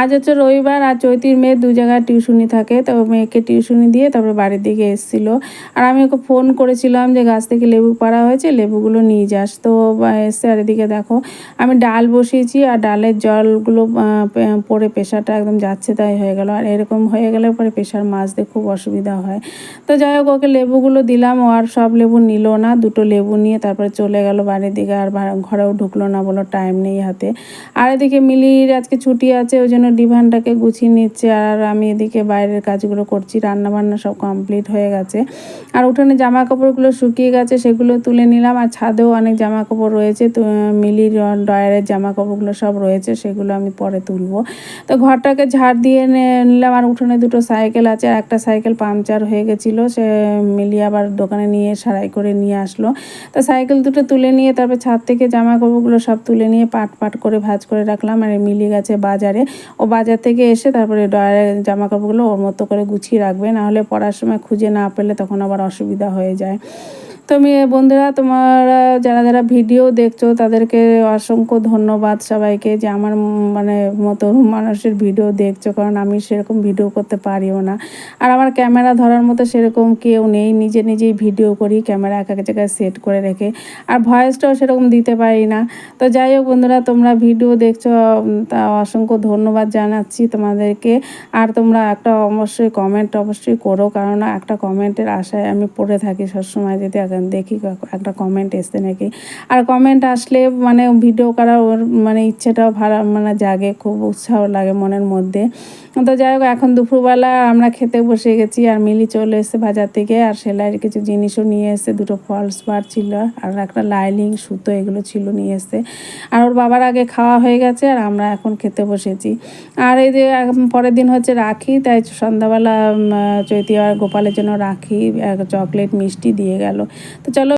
আজ হচ্ছে রবিবার আর চৈতির মেয়ে দু জায়গায় টিউশনি থাকে, তো মেয়েকে টিউশনি দিয়ে তারপরে বাড়ির দিকে এসেছিল। আর আমি ওকে ফোন করেছিলাম যে গাছ থেকে লেবু পাড়া হয়েছে, লেবুগুলো নিয়ে যাস। তো এসে আর এদিকে দেখো, আমি ডাল বসিয়েছি আর ডালের জলগুলো পরে প্রেশারটা একদম যাচ্ছে তাই হয়ে গেল। আর এরকম হয়ে গেলে পরে প্রেশার মাজতে খুব অসুবিধা হয়। তো যাই হোক, ওকে লেবুগুলো দিলাম, ও আর সব লেবু নিল না, দুটো লেবু নিয়ে তারপরে চলে গেল বাড়ির দিকে আর ঘরেও ঢুকলো না বলো টাইম নেই হাতে। আর এদিকে মিলির আজকে ছুটি আছে, ওই জন্য ডিভানটাকে গুছিয়ে নিচ্ছে আর আমি এদিকে বাইরের কাজগুলো করছি রান্না বান্না সব কমপ্লিট হয়ে গেছে। আর উঠোনে জামা কাপড়গুলো শুকিয়ে গেছে, সেগুলো তুলে নিলাম। আর ছাদেও অনেক জামা কাপড় রয়েছে, তো মিলির ডয়ারের জামা কাপড়গুলো সব রয়েছে, সেগুলো আমি পরে তুলবো। তো ঘরটাকে ঝাড় দিয়ে নিলাম। আর উঠোনে দুটো সাইকেল আছে, আর একটা সাইকেল পাংচার হয়ে গেছিল। সে মিলিয়ে আবার দোকানে নিয়ে সারাই করে নিয়ে আসলো। তো সাইকেল দুটো তুলে নিয়ে তারপর ছাদ থেকে জামা কাপড়গুলো সব তুলে নিয়ে পাট পাট করে ভাঁজ করে রাখলাম। আর মিলি গেছে বাজারে। ও বাজার থেকে এসে তারপরে ডয়ারে জামা কাপড়গুলো ওর মতো করে গুছিয়ে রাখবে নাহলে পড়ার সময় খুঁজে না পেলে তখন আবার অসুবিধা হয়ে যায়। তো বন্ধুরা, তোমরা যারা যারা ভিডিও দেখছ, তাদেরকে অসংখ্য ধন্যবাদ সবাইকে যে আমার মানে মতো মানুষের ভিডিও দেখছ, কারণ আমি সেরকম ভিডিও করতে পারিও না। আর আমার ক্যামেরা ধরার মতো সেরকম কেউ নেই, নিজে নিজেই ভিডিও করি, ক্যামেরা এক এক জায়গায় সেট করে রেখে। আর ভয়েসটাও সেরকম দিতে পারি না। তো যাই হোক, বন্ধুরা, তোমরা ভিডিও দেখছ তা অসংখ্য ধন্যবাদ জানাচ্ছি তোমাদেরকে। আর তোমরা একটা অবশ্যই কমেন্ট অবশ্যই করো, কারণ একটা কমেন্টের আশায় আমি পড়ে থাকি সবসময়, যদি এখন দেখি একটা কমেন্ট এসছে নাকি। আর কমেন্ট আসলে মানে ভিডিও করার ওর মানে ইচ্ছেটাও ভালো মানে জাগে, খুব উৎসাহ লাগে মনের মধ্যে। তো যাই হোক, এখন দুপুরবেলা আমরা খেতে বসে গেছি আর মিলি চলে এসেছে বাজার থেকে আর সেলাইয়ের কিছু জিনিসও নিয়ে এসেছে, দুটো ফলস বার ছিল আর একটা লাইলিং সুতো এগুলো ছিল নিয়ে এসে আর ওর বাবার আগে খাওয়া হয়ে গেছে আর আমরা এখন খেতে বসেছি। আর এই যে পরের দিন হচ্ছে রাখি, তাই সন্ধ্যাবেলা চৈতি আর গোপালের জন্য রাখি চকলেট মিষ্টি দিয়ে গেল। তো চলো